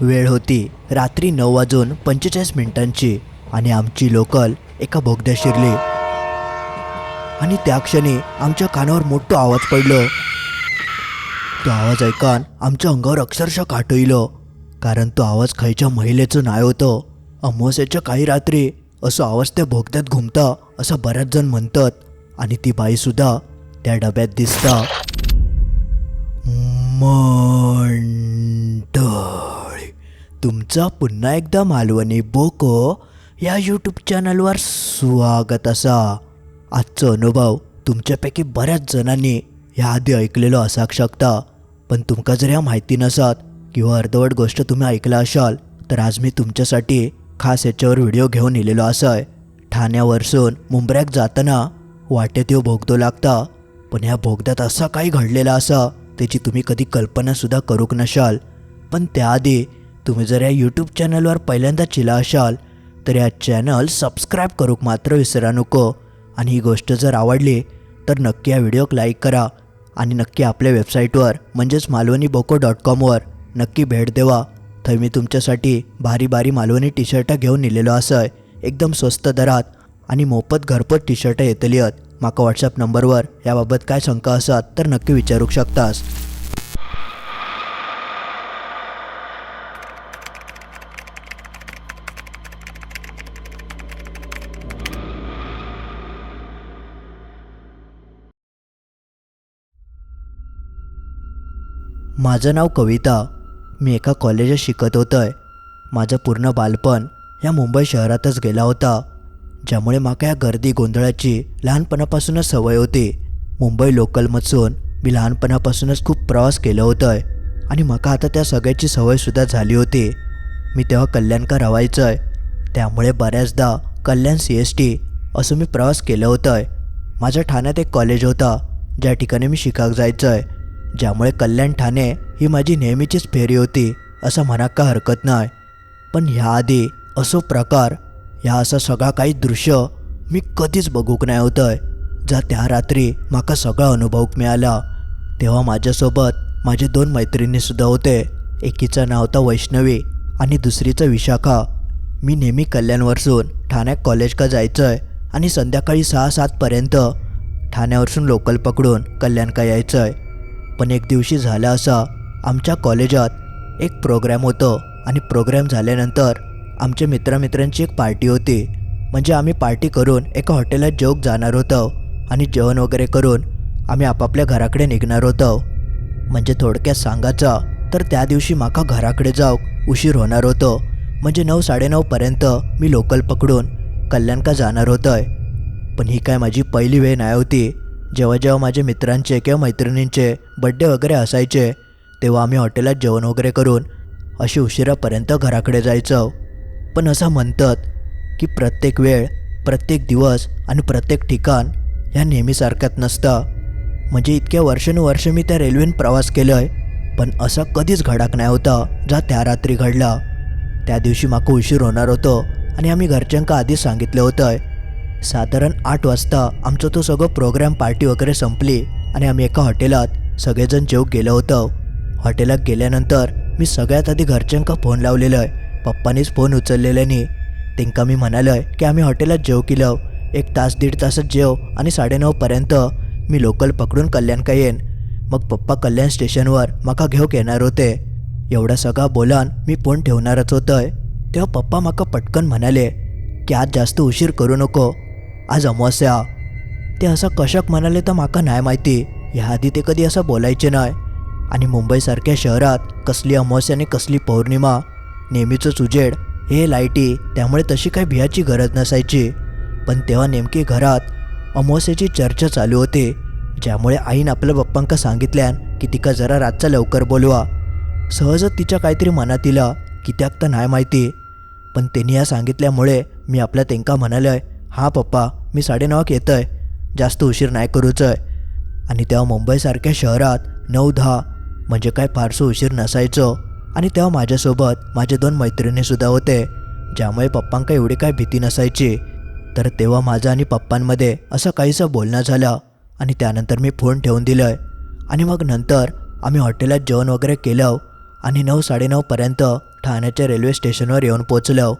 वेळ होती. रात्री नऊ वाजून पंचेचाळीस मिनिटांची आणि आमची लोकल एका बोगद्यात शिरली. आणि त्या क्षणी आमच्या कानावर मोठा आवाज पडलो. तो आवाज ऐकान आमच्या अंगावर अक्षरशः काटोईलो कारण तो आवाज खायच्या महिलेचं नाव होतं. अमावस्याच्या काही रात्री असं आवाज त्या भोगत्यात घुमता असं बऱ्याच जण म्हणतात. आणि ती बाईसुद्धा त्या डब्यात दिसता. मंडळी तुमचं पुन्हा एकदा मालवणी बोको या यूट्यूब चॅनलवर स्वागत असा. आजचा अनुभव तुमच्यापैकी बऱ्याच जणांनी ह्याआधी ऐकलेलो असाक शकता. पण तुमका जर ह्या माहिती नसात किंवा अर्धवट गोष्ट तुम्ही ऐकला असाल तर आज मी तुमच्यासाठी खास याच्यावर व्हिडिओ घेऊन येलेलो असाय. ठाण्यावरसून मुंबऱ्याक जाताना वाटेत यो भोगदो लागता. पण ह्या भोगद्यात असा काही घडलेला असा त्याची तुम्ही कधी कल्पनासुद्धा करूक नशाल पण त्याआधी तुम्ही जर या यूट्यूब चॅनलवर पहिल्यांदा चिला असाल तर या चॅनल सबस्क्राईब करूक मात्र विसरा नको. आणि ही गोष्ट जर आवडली तर नक्की या व्हिडिओक लाईक करा. आणि नक्की आपल्या वेबसाईटवर म्हणजेच मालवणी बोको डॉट कॉमवर नक्की भेट देवा. थंय मी तुमच्यासाठी भारी भारी मालवणी टी शर्टां घेऊन नेलेलो असय. एकदम स्वस्त दरात आणि मोफत घरपोच टी शर्टां येतली आहेत माका व्हॉट्सअप नंबरवर याबाबत काय शंका असत तर नक्की विचारूक शकतास. माझं नाव कविता. मी एका कॉलेजात शिकत होतंय. माझं पूर्ण बालपण या मुंबई शहरातच गेला होता. ज्यामुळे माका या गर्दी गोंधळाची लहानपणापासूनच सवय होती. मुंबई लोकलमधून मी लहानपणापासूनच खूप प्रवास केलं आहे आणि माका आता त्या सगळ्याची सवयसुद्धा झाली होती. मी तेव्हा कल्याणकर आहे त्यामुळे बऱ्याचदा कल्याण सी एस टी असं मी प्रवास केलं आहे माझ्या ठाण्यात एक कॉलेज होता. ज्या ठिकाणी मी शिकाक आहे ज्यामुळे कल्याण ठाणे ही माझी नेहमीचीच फेरी होती असं म्हणा का हरकत नाही. पण ह्याआधी असो प्रकार ह्या असा सगळा काही दृश्य मी कधीच बघूक नाही होतंय जा त्या रात्री माका सगळा अनुभवक मिळाला. तेव्हा माझ्यासोबत माझे दोन मैत्रिणीसुद्धा होते. एकीचं नाव होतं वैष्णवी आणि दुसरीचं विशाखा. मी नेहमी कल्याणवरसून ठाण्यात कॉलेज का जायचं आहे आणि संध्याकाळी सहा सातपर्यंत ठाण्यावरसून लोकल पकडून कल्याण का यायचं आहे पण एक दिवशी झाला असा आमच्या कॉलेजात एक प्रोग्रॅम होतं आणि प्रोग्रॅम झाल्यानंतर आमच्या मित्रमित्रांची एक पार्टी होती. म्हणजे आम्ही पार्टी करून एका हॉटेलात जेवक जाणार होतो आणि जेवण वगैरे करून आम्ही आपापल्या घराकडे निघणार होतो. म्हणजे थोडक्यात सांगायचं तर त्या दिवशी माका घराकडे जाऊक उशीर होणार होतो. म्हणजे नऊ साडेनऊपर्यंत मी लोकल पकडून कल्याणका जाणार होतोय. पण ही काय माझी पहिली वेळ नाही होती. जेव्हा जेव्हा माझ्या मित्रांचे किंवा मैत्रिणींचे बड्डे वगैरे असायचे तेव्हा आम्ही हॉटेलात जेवण वगैरे करून अशी उशिरापर्यंत घराकडे जायचो. पण असं म्हणतात की प्रत्येक वेळ प्रत्येक दिवस आणि प्रत्येक ठिकाण ह्या नेहमीसारख्यात नसतं. म्हणजे इतक्या वर्षानुवर्ष मी त्या रेल्वेने प्रवास केला आहे पण असा कधीच घडाक नाही होता जा त्या रात्री घडला. त्या दिवशी माका उशीर होणार होतो आणि आम्ही घरच्यांका आधीच सांगितलं होतं साधारण आठ वाजता आमचं तो सगळं प्रोग्राम पार्टी वगैरे संपली आणि आम्ही एका हॉटेलात सगळेजण जेवक गेलो होतो. हॉटेलात गेल्यानंतर मी सगळ्यात आधी घरच्यांका फोन लावलेलो आहे. पप्पानीच फोन उचललेल्याने तेंका मी म्हणालोय की आम्ही हॉटेलात जेव केलं. एक तास दीड तासात जेव आणि साडेनऊपर्यंत मी लोकल पकडून कल्याणका येईन. मग पप्पा कल्याण स्टेशनवर माका घेऊक येणार होते. एवढा सगळा बोलान मी फोन ठेवणारच होतंय. तेव्हा पप्पा माका पटकन म्हणाले की आज जास्त उशीर करू नको. आज अमावस्या. ते असं कशाक म्हणाले तर माका नाही माहिती. ह्याआधी ते कधी असं बोलायचे नाही. आणि मुंबईसारख्या शहरात कसली अमावस्या आणि कसली पौर्णिमा नेहमीचंच उजेड हे लाईटी त्यामुळे तशी काही भियाची गरज नसायची. पण तेव्हा नेमकी घरात अमावस्याची चर्चा चालू होती ज्यामुळे आईनं आपल्या पप्पांका सांगितल्यान की तिका जरा रातचा लवकर बोलवा. सहजच तिच्या काहीतरी मनात इला कित्याक तर नाही माहिती. पण त्यांनी ह्या सांगितल्यामुळे मी आपल्या तेंका म्हणालोय हां पप्पा मी साडेनऊक आहे जास्त उशीर नाही करूचंय. आणि तेव्हा मुंबईसारख्या शहरात नऊ दहा म्हणजे काय फारसं उशीर नसायचं. आणि तेव्हा माझ्यासोबत माझे दोन मैत्रिणीसुद्धा होते. ज्यामुळे पप्पांका एवढी काय भीती नसायची. तर तेव्हा माझं आणि पप्पांमध्ये असं काहीसं बोलणं झालं. आणि त्यानंतर मी फोन ठेवून दिलं आणि मग नंतर आम्ही हॉटेलात जेवण वगैरे केलं. आणि नऊ साडेनऊपर्यंत ठाण्याच्या रेल्वे स्टेशनवर येऊन पोचलो.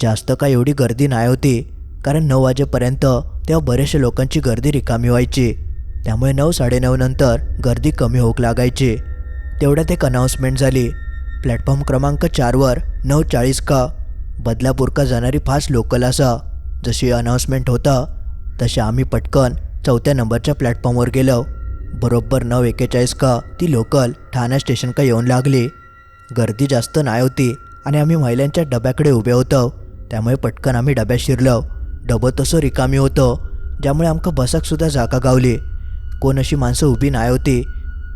जास्त काय एवढी गर्दी नाही होती. कारण नऊ वाजेपर्यंत तेव्हा बरेचशा लोकांची गर्दी रिकामी व्हायची. त्यामुळे नऊ साडेनऊ नंतर गर्दी कमी होऊ लागायची. तेवढ्यात एक अनाऊन्समेंट झाली. प्लॅटफॉर्म क्रमांक चारवर नऊ चाळीस का बदलापूर का जाणारी फास्ट लोकल असा. जशी अनाऊन्समेंट होता तसे आम्ही पटकन चौथ्या नंबरच्या प्लॅटफॉर्मवर गेलो. बरोबर नऊ एकेचाळीस का ती लोकल ठाणे स्टेशन का येऊन लागली. गर्दी जास्त नाही होती आणि आम्ही महिलांच्या डब्याकडे उभे होतो. त्यामुळे पटकन आम्ही डब्यात शिरलो. डबं तसं रिकामी होतं. ज्यामुळे आमकां बसाकसुद्धा जागा गावली. कोण अशी माणसं उभी नाही होती.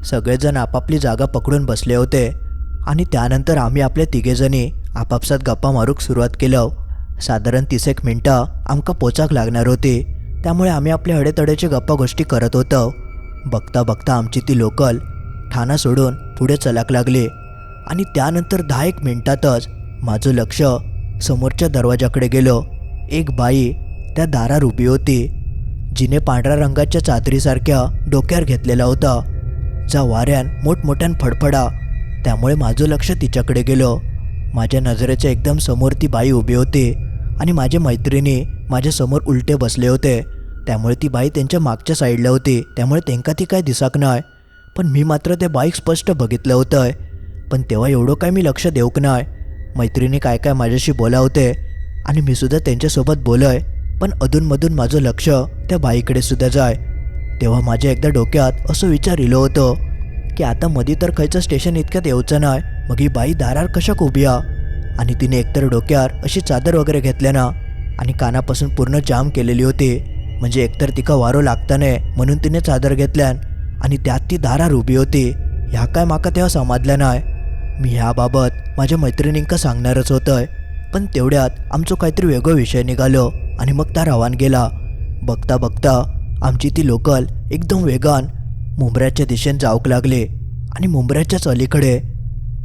सगळेजण आपापली जागा पकडून बसले होते. आणि त्यानंतर आम्ही आपल्या तिघेजणी आपापसात गप्पा मारूक सुरुवात केलं. साधारण तीस एक मिनटं आमकां पोचाक लागणार होती. त्यामुळे आम्ही आपल्या हडेतडेचे गप्पा गोष्टी करत होतो. बघता बघता आमची ती लोकल ठाणा सोडून पुढे चलाक लागली. आणि त्यानंतर दहा एक मिनटातच माझं लक्ष समोरच्या दरवाजाकडे गेलो. एक बाई त्या दारात उभी होती. जिने पांढऱ्या रंगाच्या चादरीसारख्या डोक्यावर घेतलेला होता. जा वाऱ्यान मोठमोठ्यान फडफडा. त्यामुळे माझं लक्ष तिच्याकडे गेलं. माझ्या नजरेच्या एकदम समोर ती बाई उभी होती आणि माझे मैत्रिणी माझ्यासमोर उलटे बसले होते. त्यामुळे ती बाई त्यांच्या मागच्या साईडला होती. त्यामुळे त्यांका ती काय दिसाक नाही. पण मी मात्र ते बाईक स्पष्ट बघितलं होतं. पण तेव्हा एवढं काय मी लक्ष देऊक नाही. मैत्रिणी काय काय माझ्याशी बोला होते. आणि मी सुद्धा त्यांच्यासोबत बोलय पण अधूनमधून माझं लक्ष त्या बाईकडे सुद्धा जाय. तेव्हा माझ्या एकदा डोक्यात असं विचार इलो होतं की आता मधी तर खयचं स्टेशन इतक्यात येऊचं नाही मग ही बाई दारार कशाक उभी आ? आणि तिने एकतर डोक्यावर अशी चादर वगैरे घेतल्या ना आणि कानापासून पूर्ण जाम केलेली होती. म्हणजे एकतर तिका वारो लागता नाही म्हणून तिने चादर घेतल्यान आणि त्यात ती दारार उभी होती. ह्या काय माका तेव्हा समजलं नाही मी ह्याबाबत माझ्या मैत्रिणींका सांगणारच होतंय. पण तेवढ्यात आमचं काहीतरी वेगळं विषय निघालो आणि मग त्या रवान गेला. बघता बघता आमची ती लोकल एकदम वेगान मुंबऱ्याच्या दिशेने जाऊक लागले आणि मुंबऱ्याच्याच अलीकडे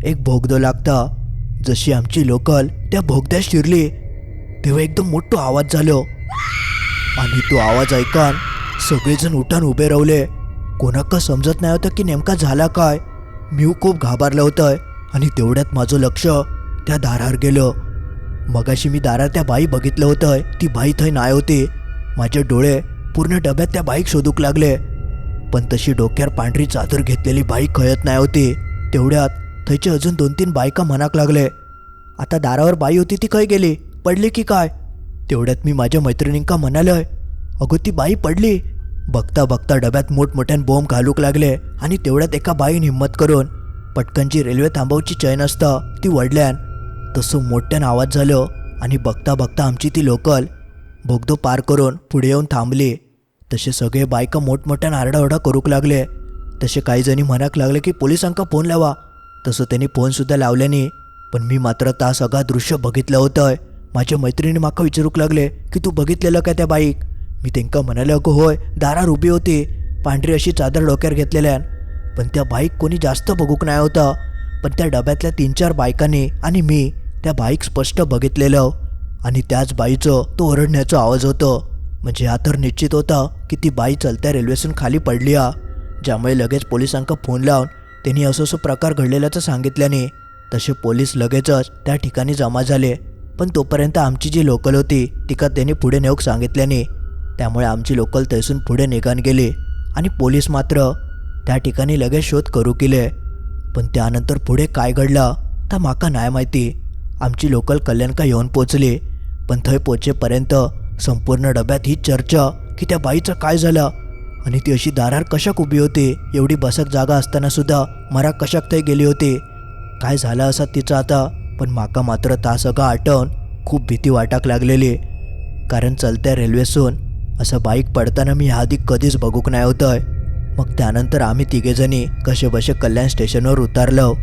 एक भोगदो लागता. जशी आमची लोकल त्या भोगद्यात शिरली तेव्हा एकदम मोठा आवाज झालो. आणि तो आवाज ऐकान सगळेजण उठान उभे रावले. कोणाक समजत नाही होतं की नेमका झाला काय? मी खूप घाबरलं होतं आणि तेवढ्यात माझं लक्ष त्या दारावर गेलं. मगाशी मी दारात त्या बाई बघितलं होतं ती बाई थंय नाही होती. माझे डोळे पूर्ण डब्यात त्या बाईक शोधूक लागले. पण तशी डोक्यावर पांढरी चादर घेतलेली बाई कळत नाही होती. तेवढ्यात थंयचे अजून दोन तीन बायका म्हणाक लागले आता दारावर बाई होती ती खय गेली? पडली की काय? तेवढ्यात मी माझ्या मैत्रिणींका म्हणालोय अगो ती बाई पडली. बघता बघता डब्यात मोठमोठ्यान बॉम्ब घालूक लागले आणि तेवढ्यात एका बाईन हिंमत करून पटकनची रेल्वे थांबवची चैन असता ती वडल्यान तसं मोठ्यानं आवाज झालं आणि बघता बघता आमची ती लोकल बोगदो पार करून पुढे येऊन थांबली. तसे सगळे बायका मोठमोठ्यानं आरडाओरडा करूक लागले. तसे काही जणी म्हणाक लागले की पोलिसांका फोन लावा. तसं त्यांनी फोनसुद्धा लावल्यानी पण मी मात्र ता सगळा दृश्य बघितलं होतं माझ्या मैत्रिणी माका विचारूक लागले की तू बघितलेलं का त्या बाईक? मी त्यांका म्हणाले अगो होय दारार उभी होती पांढरी अशी चादर डोक्यावर घेतलेल्यान. पण त्या बाईक कोणी जास्त बघूक नाही होतं. पण त्या डब्यातल्या तीन चार बायकांनी आणि मी त्या बाईक स्पष्ट बघितलेलं आणि त्याच बाईचं तो ओरडण्याचा आवाज होतं. म्हणजे हा तर निश्चित होता की ती बाई चलत्या रेल्वेसून खाली पडली आ ज्यामुळे लगेच पोलिसांका फोन लावून त्यांनी असं असं प्रकार घडलेल्याचं सांगितल्याने तसे पोलीस लगेचच त्या ठिकाणी जमा झाले. पण तोपर्यंत आमची जी लोकल होती तिका त्यांनी पुढे नेऊक सांगितल्याने त्यामुळे आमची लोकल तैसून पुढे निघान गेली आणि पोलीस मात्र त्या ठिकाणी लगेच शोध करू केले. पण त्यानंतर पुढे काय घडलं तर माका नाही माहिती. आमची लोकल कल्याणका येऊन पोचली? पण थंय पोचेपर्यंत संपूर्ण डब्यात ही चर्चा की त्या बाईचं काय झालं? आणि ती अशी दारार कशाक उभी होती? एवढी बसक जागा असताना सुद्धा मरा कशाक थंय गेली होती? काय झालं असा तिचं आता? पण माका मात्र ता सगळं आठवून खूप भीती वाटाक लागलेली. कारण चलत्या रेल्वेसून असं बाईक पडताना मी आधी कधीच बघूक नाही होतंय. मग त्यानंतर आम्ही तिघेजणी कसे बसे कल्याण स्टेशनवर उतारलो.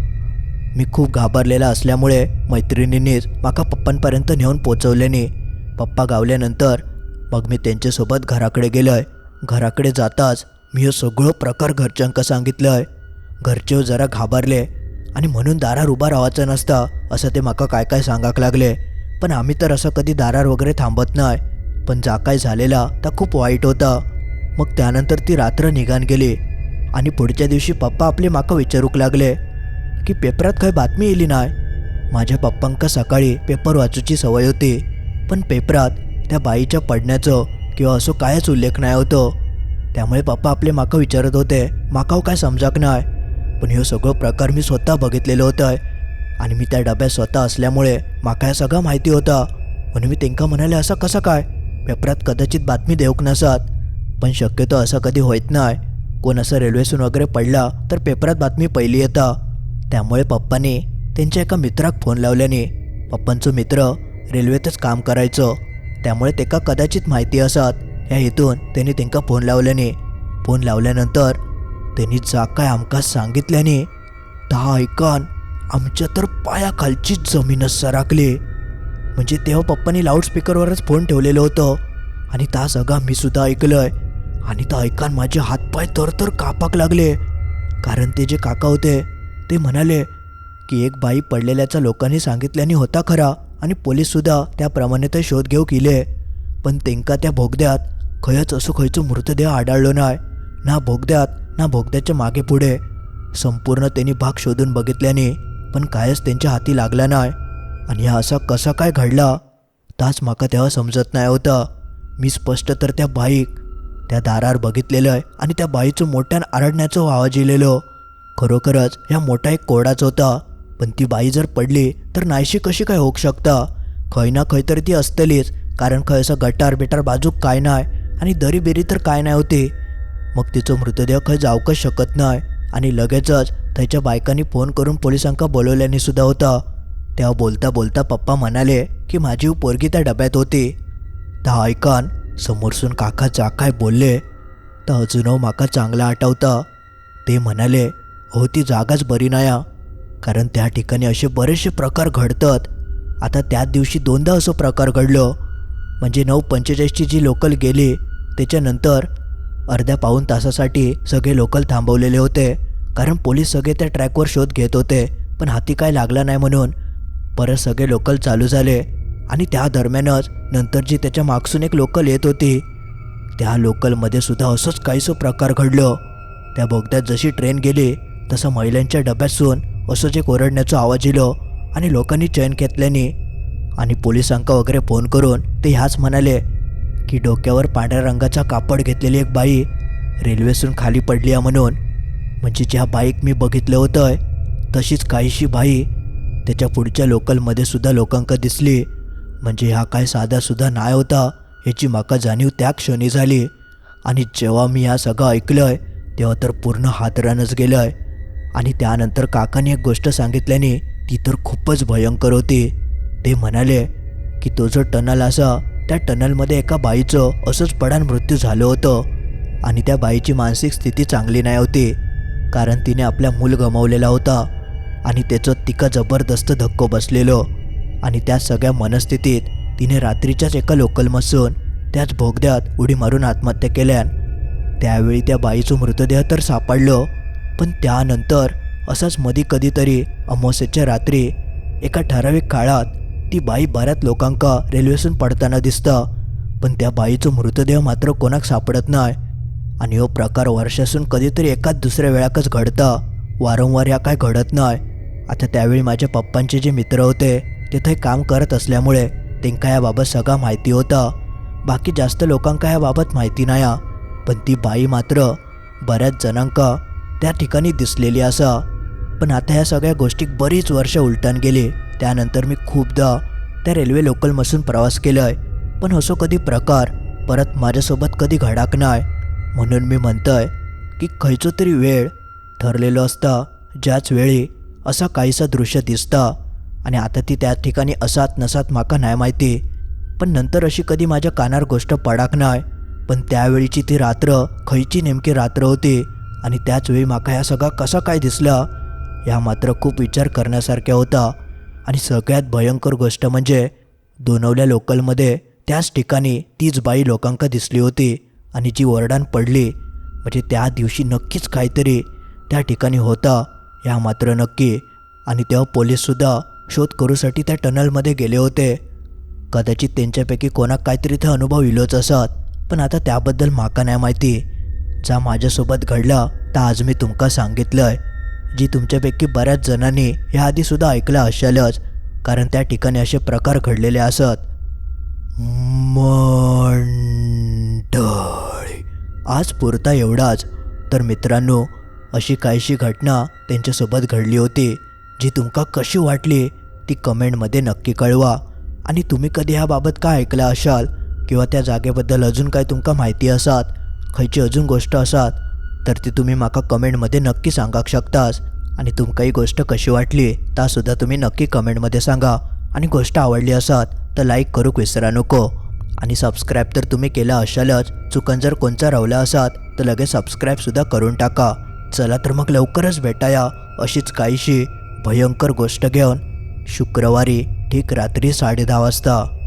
मी खूप घाबरलेला असल्यामुळे मैत्रिणींनीच माका पप्पांपर्यंत नेऊन पोचवल्याने पप्पा गावल्यानंतर मग मी त्यांच्यासोबत घराकडे गेलोय. घराकडे जाताच मी हे सगळं प्रकार घरच्यांका सांगितलंय. घरचे हो जरा घाबरले आणि म्हणून दारार उभा राहायचं नसता असं ते माका काय काय सांगाक लागले. पण आम्ही तर असं कधी दारार वगैरे थांबत नाही. पण जा काय झालेला तर खूप वाईट होता. मग त्यानंतर ती रात्र निघान गेली आणि पुढच्या दिवशी पप्पा आपले माका विचारूक लागले. की पेपरात काय बातमी येली नाय माझ्या पप्पांका सकाळी पेपर वाचूची सवय होती. पण पेपरात त्या बाईच्या पडण्याचं किंवा असो कायच उल्लेख नाही होतो. त्यामुळे पप्पा आपले माका विचारत होते माकाव काय समजाक नाय पण ह्यो सगळं प्रकार मी स्वतः बघितलेलं होतं आणि मी त्या डब्यात स्वतः असल्यामुळे माका ह्या सगळं माहिती होता. म्हणून मी त्यांका म्हणाले असं कसं काय? पेपरात कदाचित बातमी देऊक नसत. पण शक्यतो असं कधी होत नाही. कोण असं रेल्वेसून वगैरे पडला तर पेपरात बातमी पहिली येता. त्यामुळे पप्पाने त्यांच्या एका मित्राक फोन लावल्याने पप्पांचं मित्र रेल्वेतच काम करायचं. त्यामुळे तेका कदाचित माहिती असत ह्या हेतून त्यांनी त्यांना फोन लावल्याने. फोन लावल्यानंतर त्यांनी जा काय आमकां सांगितल्याने ता ऐकन आमच्या तर पायाखालचीच जमीनच सराकली म्हणजे तेव्हा पप्पानी लाऊडस्पीकरवरच फोन ठेवलेलं होतं. आणि ता सगळा मी सुद्धा ऐकलंय. आणि त्या ऐकान माझे हातपाय तर तर कापाक लागले. कारण ते जे काका होते ते म्हणाले की एक बाई पडलेल्याचा लोकांनी सांगितल्याने होता खरा आणि पोलीससुद्धा त्याप्रमाणे ते शोध घेऊ केले पण तेंका त्या भोगद्यात खयच असो खयचो मृतदेह आढळलो नाय. ना भोगद्यात ना भोगद्याच्या मागे पुढे. संपूर्ण त्यांनी भाग शोधून बघितल्याने पण कायच त्यांच्या हाती लागला नाही आणि हा असा कसा काय घडला? ताच माका तेव्हा समजत नाही होता. मी स्पष्ट तर त्या बाईक त्या दारार बघितलेलं आहे आणि त्या बाईचं मोठ्यान आरडण्याचं आवाज येलेलो. खरोखरच ह्या मोठा एक कोरडाच होता. पण ती बाई जर पडली तर नाहीशी कशी काय होऊ शकता? खंय ना खंय तरी ती असतलीच कारण खंय असं गटार बिटार बाजूक काय नाही आणि दरी बिरी तर काय नाही होती. मग तिचं मृतदेह खंय जावकच शकत नाही आणि लगेचच त्याच्या बायकांनी फोन करून पोलिसांका बोलवल्याने सुद्धा होता. तेव्हा बोलता बोलता पप्पा म्हणाले की माझी पोरगी त्या डब्यात होती. त्या ऐकान समोरसून काका जा काय बोलले? तर अजून माका चांगला आठवता. ते म्हणाले हो ती जागाच बरी नाया. कारण त्या ठिकाणी असे बरेचसे प्रकार घडतात. आता त्याच दिवशी दोनदा असं प्रकार घडलं. म्हणजे नऊ पंचेचाळीसची जी लोकल गेली त्याच्यानंतर अर्ध्या पाऊण तासासाठी सगळे लोकल थांबवलेले होते. कारण पोलीस सगळे त्या ट्रॅकवर शोध घेत होते. पण हाती काय लागला नाही म्हणून. परत सगळे लोकल चालू झाले. आणि त्या दरम्यानच नंतर जी त्याच्या मागसून एक लोकल येत होती. त्या लोकलमध्ये सुद्धा असंच काहीसं प्रकार घडलं. त्या बोगद्यात जशी ट्रेन गेली तसं महिलांच्या डब्यातसून असंच एक ओरडण्याचा आवाज येलो आणि लोकांनी चैन घेतल्याने. आणि पोलिसांका वगैरे फोन करून ते ह्याच म्हणाले की डोक्यावर पांढऱ्या रंगाचा कापड घेतलेली एक बाई रेल्वेसून खाली पडली आहे म्हणून. म्हणजे ज्या बाईक मी बघितलं होतं तशीच काहीशी बाई त्याच्या पुढच्या लोकलमध्ये सुद्धा लोकांका दिसली. म्हणजे हा काय साधासुद्धा नाही होता याची माका जाणीव त्या क्षणी झाली. आणि जेव्हा मी हा सगळं ऐकलंय तेव्हा तर पूर्ण हातरानच गेलंय. आणि त्यानंतर काकाने एक गोष्ट सांगितल्याने ती तर खूपच भयंकर होती. ते म्हणाले की तो जो टनल असा त्या टनलमध्ये एका बाईचं असंच पडान मृत्यू झालं होतं आणि त्या बाईची मानसिक स्थिती चांगली नाही होती कारण तिने आपल्या मूल गमावलेला होता आणि त्याचं तिका जबरदस्त धक्को बसलेलो आणि त्या सगळ्या मनस्थितीत तिने रात्रीच्याच एका लोकलमधून त्याच भोगद्यात उडी मारून आत्महत्या केल्यान. त्यावेळी त्या बाईचं मृतदेह तर सापडलं पण त्यानंतर असंच मधी कधीतरी अमावस्येच्या रात्री एका ठराविक काळात ती बाई बऱ्याच लोकांका रेल्वेसून पडताना दिसतं पण त्या बाईचं मृतदेह मात्र कोणाक सापडत नाही आणि हो प्रकार वर्षासून कधीतरी एकाच दुसऱ्या वेळाकच घडता वारंवार या काय घडत नाही आता त्यावेळी माझ्या पप्पांचे जे मित्र होते ते थंय काम करत असल्यामुळे त्यांका याबाबत सगळा माहिती होता. बाकी जास्त लोकांका याबाबत माहिती नाही पण ती बाई मात्र बऱ्याच जणांका त्या ठिकाणी दिसलेली असा. पण आता ह्या सगळ्या गोष्टी बरीच वर्ष उलटून गेली. त्यानंतर मी खूपदा त्या रेल्वे लोकलमधून प्रवास केलाय. पण असो कधी प्रकार परत माझ्यासोबत कधी घडाक नाही. म्हणून मी म्हणतोय की खयचो तरी वेळ ठरलेलो असता ज्याच वेळी असा काहीसा दृश्य दिसता. आणि आता ती त्या ठिकाणी असात नसात माका नाही माहिती. पण नंतर अशी कधी माझ्या कानार गोष्ट पडाक नाही. पण त्यावेळीची ती रात्र खयची नेमकी रात्र होती आणि त्याच वेळी माका ह्या सगळा कसा काय दिसला ह्या मात्र खूप विचार करण्यासारख्या होता. आणि सगळ्यात भयंकर गोष्ट म्हणजे दोनवल्या लोकलमध्ये त्याच ठिकाणी तीच बाई लोकांका दिसली होती आणि जी वरडान पडली म्हणजे त्या दिवशी नक्कीच काहीतरी त्या ठिकाणी होता ह्या मात्र नक्की. आणि तेव्हा पोलीससुद्धा शोध करूसाठी त्या टनलमध्ये गेले होते. कदाचित त्यांच्यापैकी कोणाक काहीतरी ते अनुभव इलोच असत पण आता त्याबद्दल माका नाही माहिती. जा माझ्यासोबत घडला तर आज मी तुमका सांगितलंय. जी तुमच्यापैकी बऱ्याच जणांनी ह्या आधीसुद्धा ऐकलं असेलच कारण त्या ठिकाणी असे प्रकार घडलेले असत. मंडळी आज पुरता एवढाच. तर मित्रांनो अशी काहीशी घटना त्यांच्यासोबत घडली होती जी तुमका कशी वाटली ती कमेंटमध्ये नक्की कळवा. आणि तुम्ही कधी ह्याबाबत काय ऐकलं असाल किंवा त्या जागेबद्दल अजून काय तुमका माहिती असात खंयची अजून गोष्ट आसात तर ती तुम्ही म्हाका कमेंटमध्ये नक्की सांगाक शकतास. आणि तुमकां ही गोष्ट कशी वाटली ता सुद्धा तुम्ही नक्की कमेंटमध्ये सांगा. आणि गोष्ट आवडली असात तर लाईक करूक विसरा नको. आणि सबस्क्राईब तर तुम्ही केला असालच चुकन जर कोणचा रावला असात तर लगेच सबस्क्राईबसुद्धा करून टाका. चला तर मग लवकरच भेटाया अशीच काहीशी भयंकर गोष्ट घेऊन. शुक्रवारी ठीक रात्री साडे वाजता.